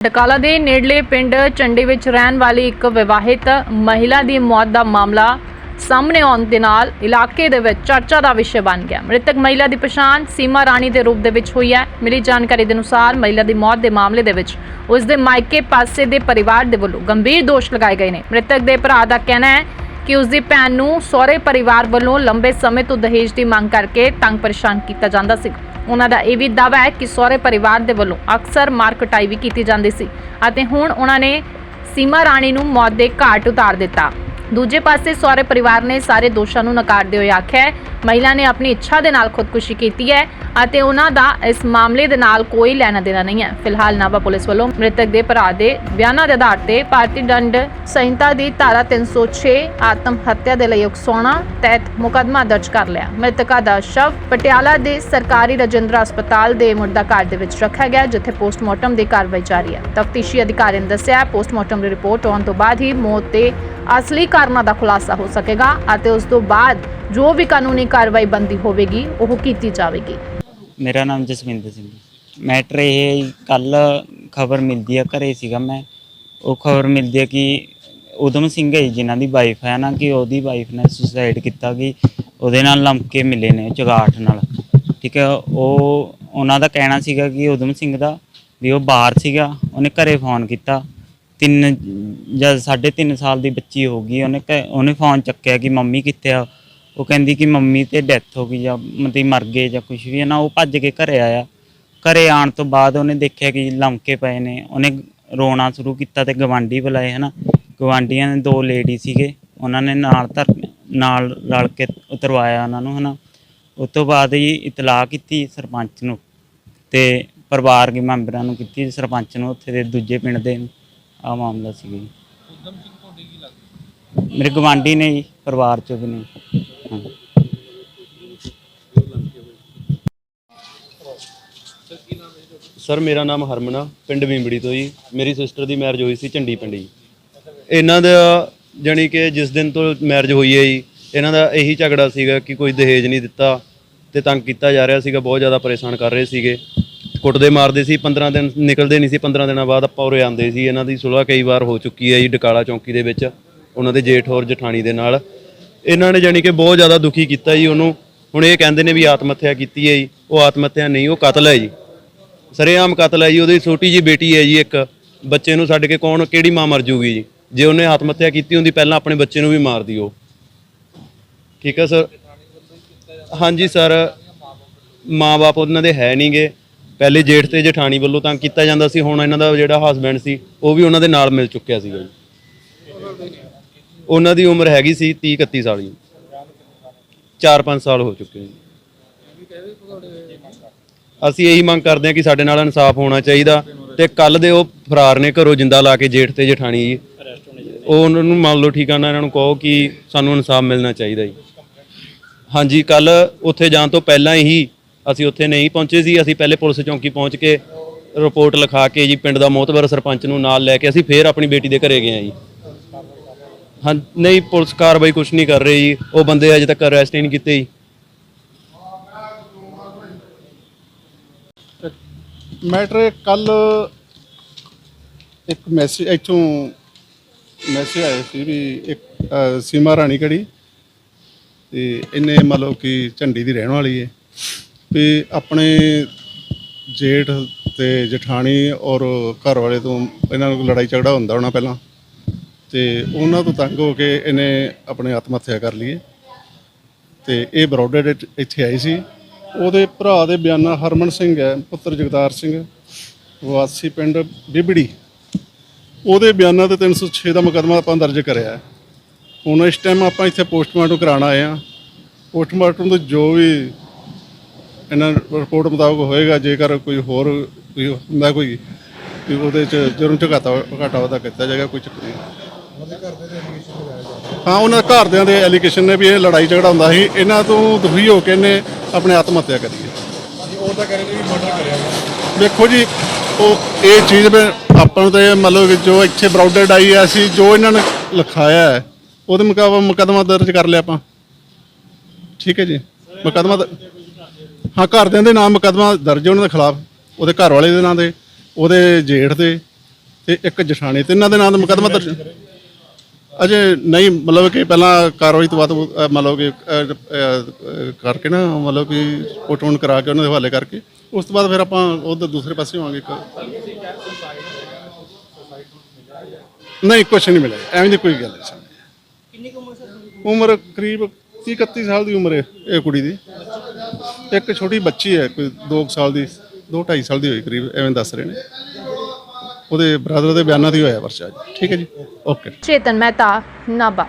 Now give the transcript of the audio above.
ਡਕਾਲਾ ਦੇ ਨੇੜਲੇ ਪਿੰਡ ਚੰਡੀ ਵਿੱਚ ਰਹਿਣ ਵਾਲੀ ਇੱਕ ਵਿਵਾਹਿਤ ਮਹਿਲਾ ਦੀ ਮੌਤ ਦਾ ਮਾਮਲਾ ਸਾਹਮਣੇ ਆਉਣ ਦੇ ਨਾਲ ਇਲਾਕੇ ਦੇ ਵਿੱਚ ਚਰਚਾ ਦਾ ਵਿਸ਼ੇ ਬਣ ਗਿਆ। ਮ੍ਰਿਤਕ ਮਹਿਲਾ ਦੀ ਪਛਾਣ ਸੀਮਾ ਰਾਣੀ ਦੇ ਰੂਪ ਦੇ ਵਿੱਚ ਹੋਈ ਹੈ। ਮਿਲੀ ਜਾਣਕਾਰੀ ਦੇ ਅਨੁਸਾਰ ਮਹਿਲਾ ਦੀ ਮੌਤ ਦੇ ਮਾਮਲੇ ਦੇ ਵਿੱਚ ਉਸ ਦੇ ਮਾਇਕੇ ਪਾਸੇ ਦੇ ਪਰਿਵਾਰ ਦੇ ਵੱਲੋਂ ਗੰਭੀਰ ਦੋਸ਼ ਲਗਾਏ ਗਏ ਨੇ। ਮ੍ਰਿਤਕ ਦੇ ਭਰਾ ਦਾ ਕਹਿਣਾ ਹੈ ਕਿ ਉਸ ਦੀ ਭੈਣ ਨੂੰ ਸਹੁਰੇ ਪਰਿਵਾਰ ਵੱਲੋਂ ਲੰਬੇ ਸਮੇਂ ਤੋਂ ਦਹੇਜ ਦੀ ਮੰਗ ਕਰਕੇ ਤੰਗ ਪਰੇਸ਼ਾਨ ਕੀਤਾ ਜਾਂਦਾ ਸੀ ਉਹਨਾਂ ਦਾ ਇਹ ਵੀ ਦਾਅਵਾ ਹੈ ਕਿ ਸਹੁਰੇ ਪਰਿਵਾਰ ਦੇ ਵੱਲੋਂ ਅਕਸਰ ਮਾਰ ਕਟਾਈ ਵੀ ਕੀਤੀ ਜਾਂਦੀ ਸੀ ਅਤੇ ਹੁਣ ਉਹਨਾਂ ਨੇ ਸੀਮਾ ਰਾਣੀ ਨੂੰ ਮੌਤ ਦੇ ਘਾਟ ਉਤਾਰ ਦਿੱਤਾ। ਦੂਜੇ ਪਾਸੇ ਸਹੁਰੇ ਪਰਿਵਾਰ ਨੇ ਸਾਰੇ ਦੋਸ਼ਾਂ ਨੂੰ ਨਕਾਰਦੇ ਹੋਏ ਆਖਿਆ ਹੈ, ਮਹਿਲਾ ਨੇ ਆਪਣੀ ਇੱਛਾ ਦੇ ਨਾਲ ਖੁਦਕੁਸ਼ੀ ਕੀਤੀ ਹੈ ਅਤੇ ਉਹਨਾਂ ਦਾ ਇਸ ਮਾਮਲੇ ਦੇ ਨਾਲ ਕੋਈ ਲੈਣਾ ਦੇਣਾ ਨਹੀਂ ਹੈ। ਫਿਲਹਾਲ ਨਾਭਾ ਪੁਲਿਸ ਵੱਲੋਂ ਮ੍ਰਿਤਕ ਦੇ ਭਰਾ ਦੇ ਬਿਆਨਾਂ ਦੇ ਆਧਾਰ ਤੇ ਭਾਰਤੀ ਦੰਡ ਸੰਹਿਤਾ ਦੀ ਧਾਰਾ 306 ਆਤਮ ਹੱਤਿਆ ਦੇ ਲਈ ਉਕਸਾਉਣਾ ਤਹਿਤ ਮੁਕੱਦਮਾ ਦਰਜ ਕਰ ਲਿਆ। ਮ੍ਰਿਤਕਾ ਦਾ ਸ਼ਵ ਪਟਿਆਲਾ ਦੇ ਸਰਕਾਰੀ ਰਜਿੰਦਰਾ ਹਸਪਤਾਲ ਦੇ ਮੁਰਦਾ ਘਰ ਦੇ ਵਿੱਚ ਰੱਖਿਆ ਗਿਆ, ਜਿੱਥੇ ਪੋਸਟਮਾਰਟਮ ਦੀ ਕਾਰਵਾਈ ਜਾਰੀ ਹੈ। ਤਫਤੀਸ਼ੀ ਅਧਿਕਾਰੀ ਨੇ ਦੱਸਿਆ, ਪੋਸਟਮਾਰਟਮ ਦੀ ਰਿਪੋਰਟ ਆਉਣ ਤੋਂ ਬਾਅਦ ਹੀ ਮੌਤ ਦੇ ਅਸਲੀ ਕਾਰਨਾਂ ਦਾ ਖੁਲਾਸਾ ਹੋ ਸਕੇਗਾ ਅਤੇ ਉਸ ਤੋਂ ਬਾਅਦ ਜੋ ਵੀ ਕਾਨੂੰਨੀ ਕਾਰਵਾਈ ਬੰਦੀ ਹੋਵੇਗੀ ਉਹ ਕੀਤੀ ਜਾਵੇਗੀ। ਮੇਰਾ ਨਾਮ ਜਸਵਿੰਦਰ ਸਿੰਘ ਮੈਟਰ ਇਹ ਕੱਲ ਖਬਰ ਮਿਲਦੀ ਹੈ ਘਰੇ ਸੀਗਾ ਮੈਂ। ਉਹ ਖਬਰ ਮਿਲਦੀ ਹੈ ਕਿ ਉਦਮ ਸਿੰਘ ਹੈ ਜੀ, ਜਿਨ੍ਹਾਂ ਦੀ ਵਾਈਫ ਹੈ ਨਾ ਕਿ ਉਹਦੀ ਵਾਈਫ ਨੇ ਸੁਸਾਈਡ ਕੀਤਾ ਕਿ ਉਹਦੇ ਨਾਲ ਲੰਮਕੇ ਮਿਲੇ ਨੇ ਚਗਾਠ ਨਾਲ। ਠੀਕ ਹੈ ਉਹ ਉਹਨਾਂ ਦਾ ਕਹਿਣਾ ਸੀਗਾ ਕਿ ਉਦਮ ਸਿੰਘ ਦਾ ਵੀ ਉਹ ਬਾਹਰ ਸੀਗਾ ਉਹਨੇ ਘਰੇ ਫੋਨ ਕੀਤਾ। ਤਿੰਨ, ਜਦ ਸਾਢੇ ਤਿੰਨ ਸਾਲ ਦੀ ਬੱਚੀ ਹੋ ਗਈ, ਉਹਨੇ ਘ- ਉਹਨੇ ਫੋਨ ਚੱਕਿਆ ਕਿ ਮੰਮੀ ਕਿੱਥੇ ਆ? ਉਹ ਕਹਿੰਦੀ ਕਿ ਮੰਮੀ ਤੇ ਡੈਥ ਹੋ ਗਈ ਜਾਂ ਮਤਲਬ ਮਰ ਗਏ ਜਾਂ ਕੁਝ ਵੀ ਹੈ ਨਾ, ਉਹ ਭੱਜ ਕੇ ਘਰੇ ਆਇਆ। ਘਰੇ ਆਉਣ ਤੋਂ ਬਾਅਦ ਉਹਨੇ ਦੇਖਿਆ ਕਿ ਲੰਮਕੇ ਪਏ ਨੇ। ਉਹਨੇ ਰੋਣਾ ਸ਼ੁਰੂ ਕੀਤਾ ਤੇ ਗਵਾਂਢੀ ਬੁਲਾਏ, ਹਨਾ। ਗਵਾਂਢੀਆਂ ਦੇ ਦੋ ਲੇਡੀ ਸੀਗੇ, ਉਹਨਾਂ ਨੇ ਨਾਲ ਧਰ, ਨਾਲ ਰਲ ਕੇ ਉਤਰਵਾਇਆ ਉਹਨਾਂ ਨੂੰ, ਹਨਾ। ਉਸ ਤੋਂ ਬਾਅਦ ਜੀ ਇਤਲਾਹ ਕੀਤੀ ਸਰਪੰਚ ਨੂੰ ਤੇ ਪਰਿਵਾਰ ਦੇ ਮੈਂਬਰਾਂ ਨੂੰ ਕੀਤੀ, ਸਰਪੰਚ ਨੂੰ ਉੱਥੇ ਦੇ ਦੂਜੇ ਪਿੰਡ ਦੇ ਆ ਮਾਮਲਾ ਸੀ। ਜੀ ਮੇਰੇ ਗਵਾਂਢੀ ਨੇ ਜੀ, ਪਰਿਵਾਰ ਚੋਂ ਵੀ ਨੇ। ਸਰ, ਮੇਰਾ ਨਾਮ ਹਰਮਨ ਆ ਪਿੰਡ ਵਿੰਬੜੀ ਤੋਂ ਜੀ। ਮੇਰੀ ਸਿਸਟਰ ਦੀ ਮੈਰਿਜ ਹੋਈ ਸੀ ਝੰਡੀ ਪਿੰਡ ਜੀ। ਇਹਨਾਂ ਦਾ, ਜਾਣੀ ਕਿ ਜਿਸ ਦਿਨ ਤੋਂ ਮੈਰਿਜ ਹੋਈ ਹੈ ਜੀ, ਇਹਨਾਂ ਦਾ ਇਹੀ ਝਗੜਾ ਸੀਗਾ ਕਿ ਕੋਈ ਦਹੇਜ ਨਹੀਂ ਦਿੱਤਾ ਤੇ ਤੰਗ ਕੀਤਾ ਜਾ ਰਿਹਾ ਸੀਗਾ, ਬਹੁਤ ਜ਼ਿਆਦਾ ਪਰੇਸ਼ਾਨ ਕਰ ਰਹੇ ਸੀਗੇ। ਕੁੱਟਦੇ ਮਾਰਦੇ ਸੀ 15 ਦਿਨ ਨਿਕਲਦੇ ਨਹੀਂ ਸੀ 15 ਦਿਨਾਂ ਬਾਅਦ ਆਪਾਂ ਉਰੇ ਆਉਂਦੇ ਸੀ। ਇਹਨਾਂ ਦੀ ਸੁਲ੍ਹਾ ਕਈ ਵਾਰ ਹੋ ਚੁੱਕੀ ਹੈ ਜੀ, ਡਕਾਲਾ ਚੌਂਕੀ ਦੇ ਵਿੱਚ, ਉਹਨਾਂ ਦੇ ਜੇਠ ਹੋਰ ਜਠਾਣੀ ਦੇ ਨਾਲ। ਇਹਨਾਂ ਨੇ ਜਾਣੀ ਕਿ ਬਹੁਤ ਜ਼ਿਆਦਾ ਦੁਖੀ ਕੀਤਾ ਜੀ ਉਹਨੂੰ। ਹੁਣ ਇਹ ਕਹਿੰਦੇ ਨੇ ਵੀ ਆਤਮ ਹੱਤਿਆ ਕੀਤੀ ਹੈ ਜੀ, ਉਹ ਆਤਮ ਹੱਤਿਆ ਨਹੀਂ, ਉਹ ਕਤਲ ਹੈ ਜੀ। ਸਰੇਆਮ ਕਤਲ ਹੈ ਜੀ, ਉਹਦੀ ਛੋਟੀ ਜੀ ਬੇਟੀ ਹੈ ਜੀ ਇੱਕ। ਬੱਚੇ ਨੂੰ ਛੱਡ ਕੇ ਕੌਣ, ਕਿਹੜੀ ਮਾਂ ਮਰ ਜੂਗੀ ਜੀ? ਜੇ ਉਹਨੇ ਆਤਮ ਹੱਤਿਆ ਕੀਤੀ ਹੁੰਦੀ, ਪਹਿਲਾਂ ਆਪਣੇ ਬੱਚੇ ਨੂੰ ਵੀ ਮਾਰਦੀ ਉਹ ਠੀਕ ਹੈ ਸਰ? ਹਾਂਜੀ ਸਰ। ਮਾਂ-ਬਾਪ ਉਹਨਾਂ ਦੇ ਹੈ ਨਹੀਂਗੇ ਪਹਿਲੇ ਜੇਠ ਤੇ ਜਠਾਣੀ ਵੱਲੋਂ ਤੰਗ ਕੀਤਾ ਜਾਂਦਾ ਸੀ, ਹੁਣ ਇਹਨਾਂ ਦਾ ਜਿਹੜਾ ਹਸਬੈਂਡ ਸੀ, ਉਹ ਵੀ ਉਹਨਾਂ ਦੇ ਨਾਲ ਮਿਲ ਚੁੱਕਿਆ ਸੀਗਾ ਜੀ। ਉਹਨਾਂ ਦੀ ਉਮਰ ਹੈਗੀ ਸੀ 30 31 ਸਾਲ ਜੀ। 4-5 ਸਾਲ ਹੋ ਚੁੱਕੇ ਜੀ। ਅਸੀਂ ਇਹੀ ਮੰਗ ਕਰਦੇ ਹਾਂ ਕਿ ਸਾਡੇ ਨਾਲ ਇਨਸਾਫ ਹੋਣਾ ਚਾਹੀਦਾ ਤੇ ਕੱਲ ਦੇ ਉਹ ਫਰਾਰ ਨੇ ਘਰੋਂ ਜਿੰਦਾ ਲਾ ਕੇ ਜੇਠ ਤੇ ਜਠਾਣੀ ਜੀ। ਉਹ ਉਹਨਾਂ ਨੂੰ ਮੰਨ ਲਓ ਠੀਕ ਆ ਨਾ ਇਹਨਾਂ ਨੂੰ ਕਹੋ ਕਿ ਸਾਨੂੰ ਇਨਸਾਫ ਮਿਲਣਾ ਚਾਹੀਦਾ ਜੀ। ਹਾਂਜੀ ਕੱਲ ਉੱਥੇ ਜਾਣ ਤੋਂ ਪਹਿਲਾਂ ਹੀ ਅਸੀਂ ਉੱਥੇ ਨਹੀਂ ਪਹੁੰਚੇ ਸੀ ਅਸੀਂ ਪਹਿਲੇ ਪੁਲਿਸ ਚੌਂਕੀ ਪਹੁੰਚ ਕੇ ਰਿਪੋਰਟ ਲਿਖਾ ਕੇ ਜੀ ਪਿੰਡ ਦਾ ਮੋਹਤਬਰ ਸਰਪੰਚ ਨੂੰ ਨਾਲ ਲੈ ਕੇ ਅਸੀਂ ਫੇਰ ਆਪਣੀ ਬੇਟੀ ਦੇ ਘਰੇ ਗਏ ਹਾਂ ਜੀ। ਹਾਂ ਨਹੀਂ ਪੁਲਿਸ ਕਾਰਵਾਈ ਕੁਝ ਨਹੀਂ ਕਰ ਰਹੀ ਜੀ ਉਹ ਬੰਦੇ ਅਜੇ ਤੱਕ ਅਰੈਸਟ ਹੀ ਨਹੀਂ ਕੀਤੇ ਜੀ। ਮੈਟਰ ਕੱਲ ਇੱਕ ਮੈਸੇਜ ਇੱਥੋਂ ਮੈਸੇਜ ਆਇਆ ਸੀ ਵੀ ਇੱਕ ਅ, ਸੀਮਾ ਰਾਣੀ ਘੜੀ ਤੇ ਇਹਨੇ ਮਤਲਬ ਕਿ ਝੰਡੀ ਦੀ ਰਹਿਣ ਵਾਲੀ ਹੈ ਵੀ ਆਪਣੇ ਜੇਠ ਤੇ ਜਠਾਣੀ ਔਰ ਘਰ ਵਾਲੇ ਤੋਂ ਇਹਨਾਂ ਨੂੰ ਲੜਾਈ ਝਗੜਾ ਹੁੰਦਾ ਹੋਣਾ ਪਹਿਲਾਂ, ਤੇ ਉਹਨਾਂ ਤੋਂ ਤੰਗ ਹੋ ਕੇ ਇਹਨੇ ਆਪਣੇ ਆਤਮ ਹੱਤਿਆ ਕਰ ਲਈ ਹੈ ਤੇ ਇਹ ਬਰੋਡਰ ਇੱਥੇ ਆਈ ਸੀ। ਉਹਦੇ ਭਰਾ ਦੇ ਬਿਆਨਾ ਹਰਮਨ ਸਿੰਘ ਹੈ, ਪੁੱਤਰ ਜਗਤਾਰ ਸਿੰਘ, ਵਾਸੀ ਪਿੰਡ ਬਿਬੜੀ। ਉਹਦੇ ਬਿਆਨਾਂ ਤੇ 306 ਦਾ ਮੁਕੱਦਮਾ ਆਪਾਂ ਦਰਜ ਕਰਿਆ। ਹੈ। ਹੁਣ ਇਸ ਟਾਈਮ ਆਪਾਂ ਇੱਥੇ ਪੋਸਟਮਾਰਟਮ ਕਰਾਉਣ ਆਏ ਆ ਪੋਸਟਮਾਰਟਮ ਤੋਂ ਜੋ ਵੀ ਇਹਨਾਂ ਰਿਪੋਰਟ ਮੁਤਾਬਕ ਹੋਏਗਾ ਜੇਕਰ ਕੋਈ ਹੋਰ ਕੋਈ ਹੁੰਦਾ ਕੋਈ ਵੀ ਉਹਦੇ ਚ ਜਰਮ ਝਗਾਤਾ ਘਾਟਾ ਉਹਦਾ ਕੀਤਾ ਜਾਏਗਾ ਕੋਈ ਚੱਕਰ ਨਹੀਂ। ਹਾਂ ਉਹਨਾਂ ਘਰਦਿਆਂ ਦੇ ਐਲੀਗੇਸ਼ਨ ਨੇ ਵੀ ਇਹ ਲੜਾਈ ਝਗੜਾ ਹੁੰਦਾ ਸੀ। ਇਹਨਾਂ ਤੋਂ ਦੁਖੀ ਹੋ ਕੇ ਇਹਨੇ ਆਪਣੇ ਆਤਮ ਹੱਤਿਆ ਕਰੀ ਹੈ। ਉਹ ਤਾਂ ਕਹਿੰਦੇ ਵੀ ਮਰਡਰ ਕਰਿਆ ਦੇਖੋ ਜੀ ਉਹ ਇਹ ਚੀਜ਼ ਵੀ ਆਪਾਂ ਨੂੰ ਤਾਂ ਮਤਲਬ ਜੋ ਇੱਥੇ ਬਰਾਊਡਡ ਆਈ ਹੈ ਅਸੀਂ ਜੋ ਇਹਨਾਂ ਨੇ ਲਿਖਾਇਆ ਹੈ ਉਹਦੇ ਮੁਕਾਬਲੇ ਮੁਕੱਦਮਾ ਦਰਜ ਕਰ ਲਿਆ ਆਪਾਂ। ਠੀਕ ਹੈ ਜੀ? ਮੁਕੱਦਮਾ ਹਾਂ ਘਰਦਿਆਂ ਦੇ ਨਾਮ ਮੁਕੱਦਮਾ ਦਰਜ ਹੈ ਉਹਨਾਂ ਦੇ ਖਿਲਾਫ ਉਹਦੇ ਘਰ ਵਾਲੇ ਦੇ ਨਾਂ ਦੇ ਉਹਦੇ ਜੇਠ ਦੇ ਤੇ ਇੱਕ ਜਠਾਣੀ ਤੇ ਇਹਨਾਂ ਦੇ ਨਾਂ ਦਾ ਮੁਕੱਦਮਾ ਦਰਜ ਅਜੇ ਨਹੀਂ ਮਤਲਬ ਕਿ ਪਹਿਲਾਂ ਕਾਰਵਾਈ ਤੋਂ ਬਾਅਦ ਉਹ, ਅ, ਮਤਲਬ ਕਿ ਅ, ਅ, ਕਰਕੇ ਨਾ ਮਤਲਬ ਕਿ ਪੋਟਮੋਨ ਕਰਾ ਕੇ ਉਹਨਾਂ ਦੇ ਹਵਾਲੇ ਕਰਕੇ ਉਸ ਤੋਂ ਬਾਅਦ ਫਿਰ ਆਪਾਂ ਉਧਰ ਦੂਸਰੇ ਪਾਸੇ ਹੋਵਾਂਗੇ ਨਹੀਂ ਕੁਛ ਨਹੀਂ ਮਿਲਿਆ ਐਵੇਂ ਦੀ ਕੋਈ ਗੱਲ ਨਹੀਂ ਸਰ। ਉਮਰ ਕਰੀਬ 30 31 ਸਾਲ ਦੀ ਉਮਰ ਹੈ ਇਹ ਕੁੜੀ ਦੀ। ਇੱਕ ਛੋਟੀ ਬੱਚੀ ਹੈ, ਕੋਈ 2 ਸਾਲ ਦੀ 2 2.5 ਸਾਲ ਦੀ ਹੋਈ ਕਰੀਬ, ਐਵੇਂ ਦੱਸ ਰਹੇ ਨੇ। ਉਹਦੇ ਬ੍ਰਦਰ ਦੇ ਬਿਆਨਾਂ ਦੀ ਹੋਇਆ ਪਰਚਾ ਜੀ ਠੀਕ ਹੈ ਜੀ? ਓਕੇ ਚੇਤਨ ਮਹਿਤਾ, ਨਾਭਾ।